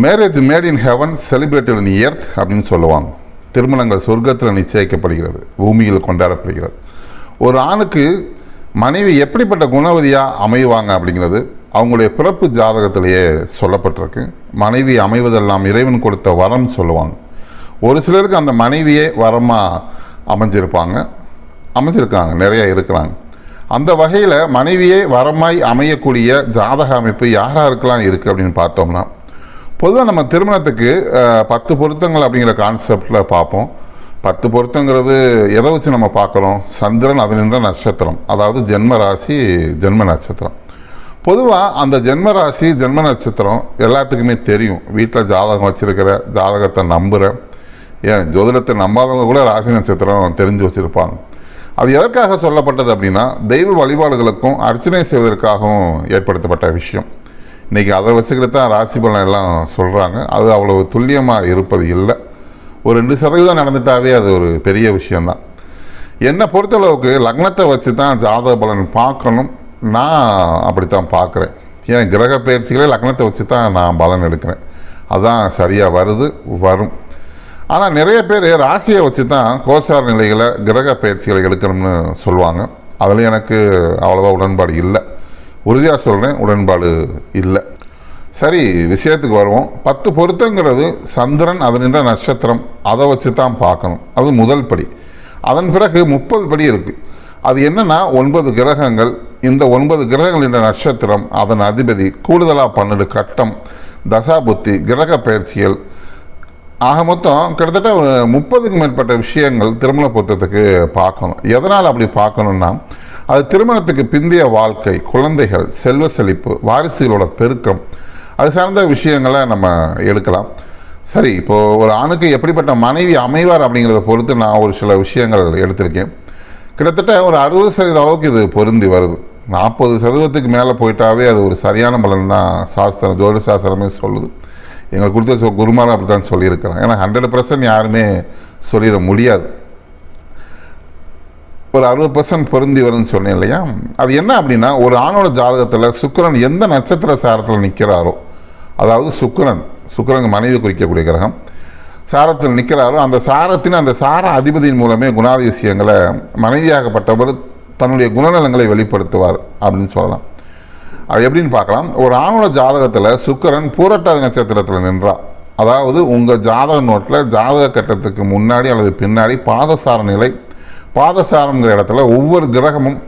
Marriage made in heaven celebrated in earth அப்படின்னு சொல்லுவாங்க. திருமணங்கள் சொர்க்கத்தில் நிச்சயிக்கப்படுகிறது பூமியில் கொண்டாடப்படுகிறது. ஒரு ஆணுக்கு மனைவி எப்படிப்பட்ட குணவதியாக அமைவாங்க அப்படிங்கிறது அவங்களுடைய பிறப்பு ஜாதகத்திலேயே சொல்லப்பட்டிருக்கு. மனைவி அமைவதெல்லாம் இறைவன் கொடுத்த வரம் சொல்லுவாங்க. ஒரு சிலருக்கு அந்த மனைவியே வரமாக அமைஞ்சிருப்பாங்க அமைஞ்சிருக்காங்க நிறையா இருக்கிறாங்க. அந்த வகையில் மனைவியே வரமாய் அமையக்கூடிய ஜாதக அமைப்பு யாராருக்கெல்லாம் இருக்குது அப்படின்னு பார்த்தோம்னா பொதுவாக நம்ம திருமணத்துக்கு பத்து பொருத்தங்கள் அப்படிங்கிற கான்செப்டில் பார்ப்போம். பத்து பொருத்தங்கிறது எதை வச்சு நம்ம பார்க்குறோம்? சந்திரன் அது நின்ற நட்சத்திரம். அதாவது ஜென்ம ராசி ஜென்ம நட்சத்திரம். பொதுவாக அந்த ஜென்ம ராசி ஜென்ம நட்சத்திரம் எல்லாத்துக்குமே தெரியும். வீட்டில் ஜாதகம் வச்சுருக்கிற ஜாதகத்தை நம்புகிற ஏன்? ஜோதிடத்தை நம்பாதவங்க கூட ராசி நட்சத்திரம் தெரிஞ்சு வச்சுருப்பாங்க. அது எதற்காக சொல்லப்பட்டது அப்படின்னா தெய்வ வழிபாடுகளுக்கும் அர்ச்சனை செய்வதற்காகவும் ஏற்படுத்தப்பட்ட விஷயம். இன்றைக்கி அதை வச்சுக்கிட்டு தான் ராசி பலன் எல்லாம் சொல்கிறாங்க அது அவ்வளோ துல்லியமாக இருப்பது இல்லை. ஒரு ரெண்டு சதவீதம் நடந்துட்டாவே அது ஒரு பெரிய விஷயந்தான் என்னை பொறுத்தளவுக்கு லக்னத்தை வச்சு தான் ஜாதக பலன் பார்க்கணும். நான் அப்படித்தான் பார்க்குறேன். ஏன் கிரக பயிற்சிகளே லக்னத்தை வச்சு தான் நான் பலன் எடுக்கிறேன். அதுதான் சரியாக வருது வரும். ஆனால் நிறைய பேர் ராசியை வச்சு தான் கோச்சார நிலைகளை கிரக பயிற்சிகளை எடுக்கணும்னு சொல்லுவாங்க. அதில் எனக்கு அவ்வளோவா உடன்பாடு இல்லை. உறுதியாக சொல்கிறேன் உடன்பாடு இல்லை. சரி விஷயத்துக்கு வருவோம். பத்து பொருத்தங்கிறது சந்திரன் அதனின்ற நட்சத்திரம். அதை வச்சு தான் பார்க்கணும். அது முதல் படி. அதன் பிறகு முப்பது படி இருக்குது அது என்னென்னா ஒன்பது கிரகங்கள். இந்த ஒன்பது கிரகங்கள் என்ற நட்சத்திரம் அதன் அதிபதி கூடுதலாக பன்னெண்டு கட்டம் தசாபுத்தி கிரக பயிற்சிகள். ஆக மொத்தம் கிட்டத்தட்ட ஒரு முப்பதுக்கு மேற்பட்ட விஷயங்கள் திருமண பொருத்தத்துக்கு பார்க்கணும். எதனால் அப்படி பார்க்கணுன்னா அது திருமணத்துக்கு பிந்தைய வாழ்க்கை குழந்தைகள் செல்வ செழிப்பு வாரிசுகளோட பெருக்கம். அது சார்ந்த விஷயங்களை நம்ம எடுக்கலாம். சரி இப்போது ஒரு ஆணுக்கு எப்படிப்பட்ட மனைவி அமைவார் அப்படிங்கிறத பொறுத்து நான் ஒரு சில விஷயங்கள் எடுத்திருக்கேன். கிட்டத்தட்ட ஒரு அறுபது சதவீத அளவுக்கு இது பொருந்தி வருது. நாற்பது சதவீதத்துக்கு மேலே போயிட்டாவே அது ஒரு சரியான பலன் தான் சாஸ்திரம் ஜோதி சாஸ்திரமே சொல்லுது. எங்களுக்கு கொடுத்த குருமாரம் அப்படி தான் சொல்லியிருக்கிறேன் ஏன்னா ஹண்ட்ரட் பர்சன்ட் யாருமே சொல்லிட முடியாது. ஒரு அறுபது பர்சன்ட் பொருந்தி வரும்னு சொன்னேன் இல்லையா? அது என்ன அப்படின்னா ஒரு ஆணோட ஜாதகத்தில் சுக்கிரன் எந்த நட்சத்திர சாரத்தில் நிற்கிறாரோ அதாவது சுக்கரன் சுக்கிரன் மனைவி குறிக்கக்கூடிய கிரகம் சாரத்தில் நிற்கிறாரோ அந்த சாரத்தின் அந்த சார அதிபதியின் மூலமே குணாதிசயங்களை மனைவியாகப்பட்டவர் தன்னுடைய குணநலங்களை வெளிப்படுத்துவார் அப்படின்னு சொல்லலாம். அது எப்படின்னு பார்க்கலாம். ஒரு ஆணோட ஜாதகத்தில் சுக்கிரன் பூரட்டாதி நட்சத்திரத்தில் நின்றார் அதாவது உங்கள் ஜாதக நோட்டில் ஜாதக கட்டத்துக்கு முன்னாடி அல்லது பின்னாடி பாதசார நிலை பாதசாரங்கிற இடத்துல ஒவ்வொரு கிரகமும்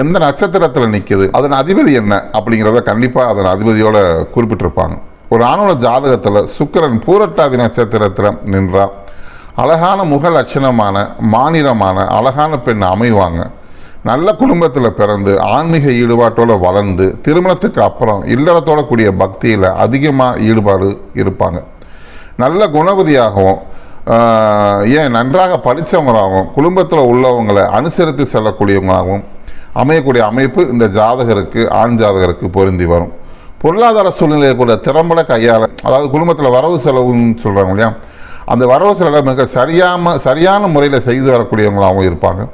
எந்த நட்சத்திரத்தில் நிற்குது அதன் அதிபதி என்ன அப்படிங்கிறத கண்டிப்பாக அதன் அதிபதியோட குறிப்பிட்டிருப்பாங்க. ஒரு ஆணோட ஜாதகத்தில் சுக்கிரன் பூரட்டாதி நட்சத்திரத்தில் நின்றா அழகான முக லட்சணமான மாநிலமான அழகான பெண் அமைவாங்க. நல்ல குடும்பத்தில் பிறந்து ஆன்மீக ஈடுபாட்டோடு வளர்ந்து திருமணத்துக்கு அப்புறம் இல்லறத்தோட கூடிய பக்தியில் அதிகமாக ஈடுபாடு இருப்பாங்க. நல்ல குணபதியாகவும் ஏன் நன்றாக படித்தவங்களாகவும் குடும்பத்தில் உள்ளவங்களை அனுசரித்து செல்லக்கூடியவங்களாகவும் அமையக்கூடிய அமைப்பு இந்த ஜாதகருக்கு ஆண் ஜாதகருக்கு பொருந்தி வரும். பொருளாதார சூழ்நிலையை கூட திறம்பட கையாள அதாவது குடும்பத்தில் வரவு செலவுன்னு சொல்கிறாங்க இல்லையா? அந்த வரவு செலவை மிக சரியாம சரியான முறையில் செய்து வரக்கூடியவங்களாகவும் இருப்பாங்க.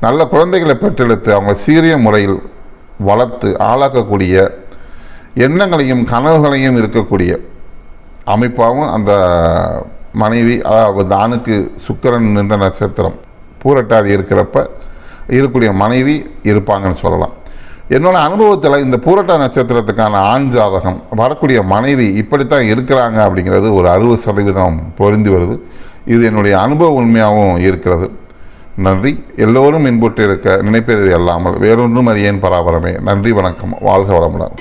நல்ல குழந்தைகளை பெற்றெடுத்து அவங்க சீரிய முறையில் வளர்த்து ஆளாக்கக்கூடிய எண்ணங்களையும் கனவுகளையும் இருக்கக்கூடிய அமைப்பாகவும் அந்த மனைவி அதாவது ஆணுக்கு சுக்கரன் நின்ற நட்சத்திரம் பூரட்டாதி இருக்கிறப்ப இருக்கக்கூடிய மனைவி இருப்பாங்கன்னு சொல்லலாம். என்னோட அனுபவத்தில் இந்த பூரட்டா நட்சத்திரத்துக்கான ஆண் ஜாதகம் வரக்கூடிய மனைவி இப்படித்தான் இருக்கிறாங்க அப்படிங்கிறது ஒரு அறுபது சதவீதம் பொருந்தி வருது. இது என்னுடைய அனுபவ உண்மையாகவும் இருக்கிறது. நன்றி. எல்லோரும் இன்புற்று இருக்க நினைப்பது அல்லாமல் வேறொன்றும் ஏன் பராபரமே? நன்றி வணக்கம். வாழ்க வளமுடன்.